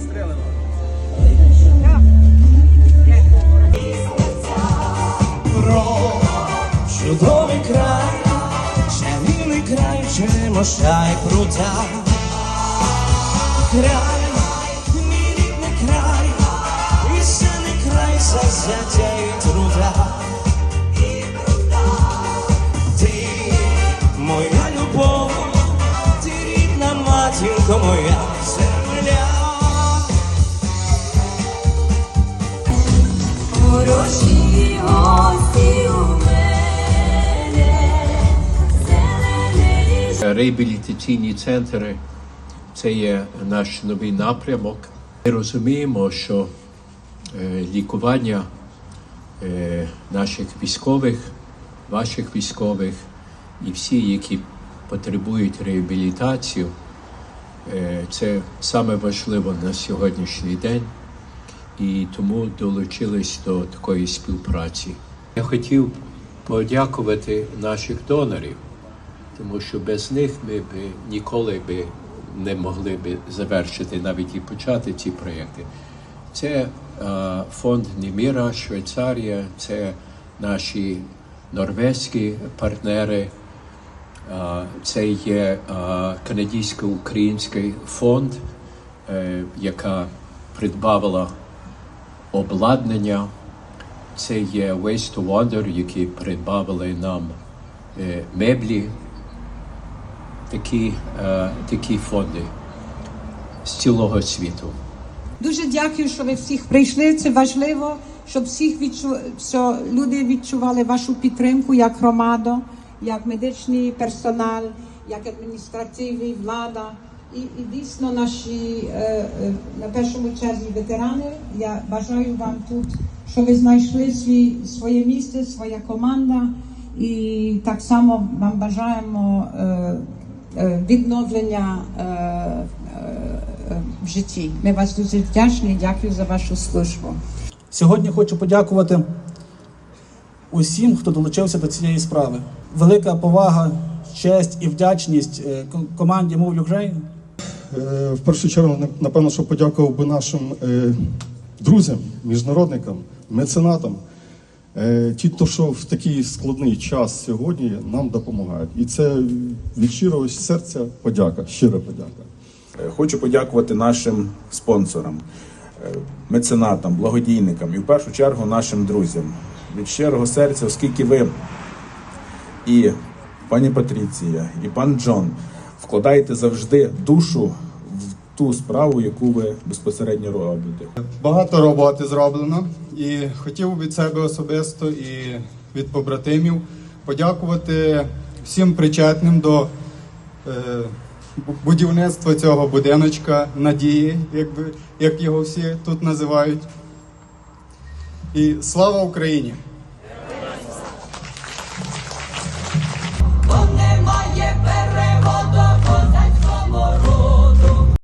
Застрелено. про чудовий край, чарівний край, Черемоша і прута. Край, мій рідний край, і це не край завзяття і труда. Ти моя любов, ти рідна матінко моя реабілітаційні центри це є наш новий напрямок. Ми розуміємо, що е, лікування е, наших військових, ваших військових і всі, які потребують реабілітацію, е, це саме важливо на сьогоднішній день. І тому долучились до такої співпраці. Я хотів подякувати наших донорів тому що без них ми б ніколи би не могли би завершити навіть і почати ці проєкти. Це е, фонд Німіра, Швейцарія, це наші норвезькі партнери, е, це є е, канадсько-український фонд, е, яка придбавила обладнання. Це є Waste to Wonder, які придбавили нам е, меблі, такі, е, такі фонди з цілого світу. Дуже дякую, що ви всіх прийшли. Це важливо, щоб всіх відчу... що люди відчували вашу підтримку як громаду, як медичний персонал, як адміністративні влада. І, і дійсно наші е, е, на першому черзі ветерани. Я бажаю вам тут, щоб ви знайшли свій, своє місце, своя команда. І так само вам бажаємо е, відновлення в житті. Ми вас дуже вдячні. Дякую за вашу службу. Сьогодні хочу подякувати усім, хто долучився до цієї справи. Велика повага, честь і вдячність команді Move Ukraine. Е, В першу чергу, на- напевно, що подякував би нашим е, друзям, міжнародникам, меценатам. Е, Ті, хто що в такий складний час сьогодні нам допомагають. І це від щирого серця подяка, щира подяка. Хочу подякувати нашим спонсорам, меценатам, благодійникам і в першу чергу нашим друзям. Від щирого серця, оскільки ви і пані Патріція, і пан Джон вкладаєте завжди душу в ту справу, яку ви безпосередньо робите. Багато роботи зроблено, і хотів від себе особисто і від побратимів подякувати всім причетним до е, будівництва цього будиночка надії, якби як його всі тут називають. І слава Україні!